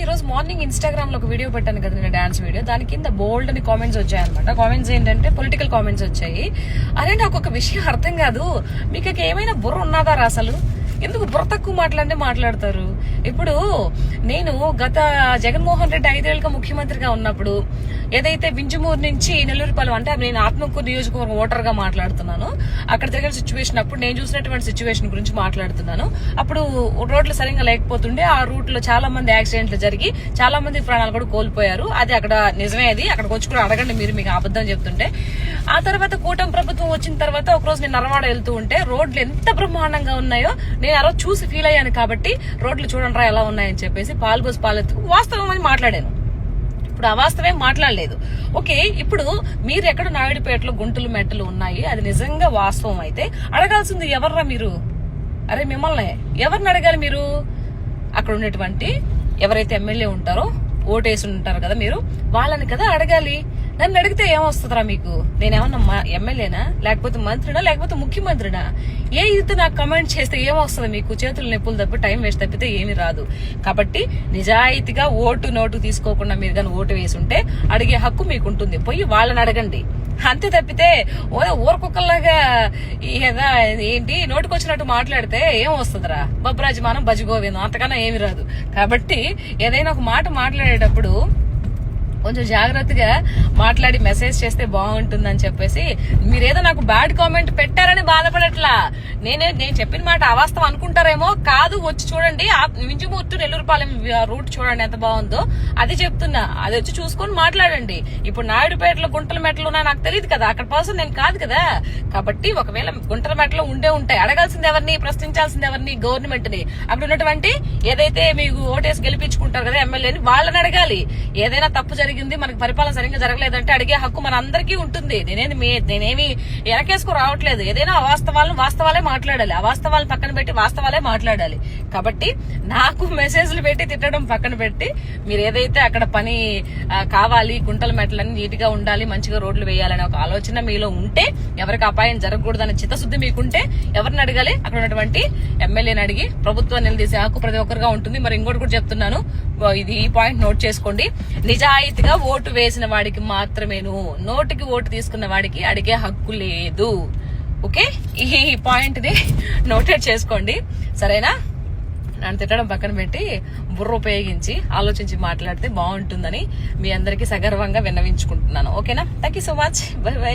ఈ రోజు మార్నింగ్ ఇన్స్టాగ్రామ్లో ఒక వీడియో పెట్టాను కదా నేను డాన్స్ వీడియో దాని కింద బోల్డ్ అని కామెంట్స్ వచ్చాయన్నమాట. కామెంట్స్ ఏంటంటే పొలిటికల్ కామెంట్స్ వచ్చాయి. అరే నాకు ఒక విషయం అర్థం కాదు. మీకు ఏమైనా బుర్ర ఉన్నదా రా అసలు? ఎందుకు బుర్ర తక్కువ మాట్లాడితే మాట్లాడతారు. ఇప్పుడు నేను గత జగన్మోహన్ రెడ్డి ఐదేళ్ళుగా ముఖ్యమంత్రిగా ఉన్నప్పుడు ఏదైతే వింజమూరు నుంచి నెల్లూరుపాలెం అంటే నేను ఆత్మకూరు నియోజకవర్గం ఓటర్గా మాట్లాడుతున్నాను. అక్కడ జరిగిన సిచ్యువేషన్ అప్పుడు నేను చూసినటువంటి సిచ్యువేషన్ గురించి మాట్లాడుతున్నాను. అప్పుడు రోడ్లు సరిగ్గా లేకపోతుండే ఆ రూట్లో చాలా మంది యాక్సిడెంట్లు జరిగి చాలా మంది ప్రాణాలు కూడా కోల్పోయారు. అది అక్కడ నిజమే అది. అక్కడికి వచ్చి కూడా అడగండి మీరు మీకు అబద్ధం చెప్తుంటే. ఆ తర్వాత కూటమి ప్రభుత్వం వచ్చిన తర్వాత ఒక రోజు నేను నరవాడ వెళ్తూ ఉంటే రోడ్లు ఎంత బ్రహ్మాండంగా ఉన్నాయో నేను ఆ రోజు చూసి ఫీల్ అయ్యాను కాబట్టి రోడ్లు చూడండి రా ఎలా ఉన్నాయని చెప్పేసి పాల్గోస్ పాలెత్తు వాస్తవం అని మాట్లాడాను. ఇప్పుడు అవాస్తవే మాట్లాడలేదు. ఓకే ఇప్పుడు మీరు ఎక్కడ నాయుడుపేటలో గుంటలు మెట్టలు ఉన్నాయి? అది నిజంగా వాస్తవం అయితే అడగాల్సింది ఎవర్రా మీరు? అరే మిమ్మల్ని ఎవరిని అడగాలి మీరు? అక్కడ ఉన్నటువంటి ఎవరైతే ఎమ్మెల్యే ఉంటారో ఓటేసి ఉంటారు కదా మీరు వాళ్ళని కదా అడగాలి. నన్ను అడిగితే ఏమొస్తుందిరా మీకు? నేనేమన్నా ఎమ్మెల్యేనా? లేకపోతే మంత్రినా? లేకపోతే ముఖ్యమంత్రినా? ఏ ఇది నాకు కమెంట్ చేస్తే ఏమొస్తుంది మీకు? చేతులు నొప్పులు తప్పి టైం వేస్ట్ తప్పితే ఏమీ రాదు. కాబట్టి నిజాయితీగా ఓటు నోటు తీసుకోకుండా మీరు కానీ ఓటు వేసి ఉంటే అడిగే హక్కు మీకు ఉంటుంది పోయి వాళ్ళని అడగండి. అంతే తప్పితే ఓ ఊరకొక్కలాగా ఏదా ఏంటి? నోటికొచ్చినట్టు మాట్లాడితే ఏం వస్తుందిరా బొబ్బరాజమానం భజగోవిందం అంతకన్నా ఏమి రాదు. కాబట్టి ఏదైనా ఒక మాట మాట్లాడేటప్పుడు కొంచెం జాగ్రత్తగా మాట్లాడి మెసేజ్ చేస్తే బాగుంటుందని చెప్పేసి మీరేదో నాకు బ్యాడ్ కామెంట్ పెట్టారని బాధపడట్లా. నేనే నేను చెప్పిన మాట అవాస్తవం అనుకుంటారేమో కాదు వచ్చి చూడండి. ఆ నెల్లూరుపాలెం రూట్ చూడండి ఎంత బాగుందో. అది చెప్తున్నా. అది వచ్చి చూసుకొని మాట్లాడండి. ఇప్పుడు నాయుడుపేటలో గుంటల మెట్లు ఉన్నాయి నాకు తెలియదు కదా. అక్కడ పర్సన్ నేను కాదు కదా. కాబట్టి ఒకవేళ గుంటల మెట్లో ఉండే ఉంటాయి. అడగాల్సింది ఎవరిని ప్రశ్నించాల్సింది ఎవరిని? గవర్నమెంట్ని అక్కడ ఉన్నటువంటి ఏదైతే మీకు ఓటేసి గెలిపించుకుంటారు కదా ఎమ్మెల్యేని వాళ్ళని అడగాలి. ఏదైనా తప్పు జరిగింది మనకి పరిపాలన సరిగ్గా జరగలేదంటే అడిగే హక్కు మన అందరికీ ఉంటుంది. నేనేది మీ- నేనేమి వెనకేసుకు రావట్లేదు. ఏదైనా అవాస్తవాలను వాస్తవాలే మాట్లాడాలి. అవాస్తవాలను పక్కన పెట్టి వాస్తవాలే మాట్లాడాలి. కాబట్టి నాకు మెసేజ్లు పెట్టి తిట్టడం పక్కన పెట్టి మీరు ఏదైతే అక్కడ పని కావాలి గుంటల మెట్లని నీట్గా ఉండాలి మంచిగా రోడ్లు వేయాలనే ఒక ఆలోచన మీలో ఉంటే ఎవరికి అపాయం జరగకూడదనే చిత్తశుద్ధి మీకుంటే ఎవరిని అడగాలి? అక్కడ ఉన్నటువంటి ఎమ్మెల్యేని అడిగి ప్రభుత్వం నిలదీసే హక్కు ప్రతి ఒక్కరుగా ఉంటుంది. మరి ఇంకోటి కూడా చెప్తున్నాను. ఇది ఈ పాయింట్ నోట్ చేసుకోండి. నిజాయితీగా ఓటు వేసిన వాడికి మాత్రమేను. నోటికి ఓటు తీసుకున్న వాడికి అడిగే హక్కు లేదు. ఓకే? ఈ పాయింట్ని నోటెడ్ చేసుకోండి. సరేనా? నన్ను తిట్టడం పక్కన పెట్టి బుర్ర ఉపయోగించి ఆలోచించి మాట్లాడితే బాగుంటుందని మీ అందరికీ సగర్వంగా విన్నవించుకుంటున్నాను. ఓకేనా? Thank you so much bye bye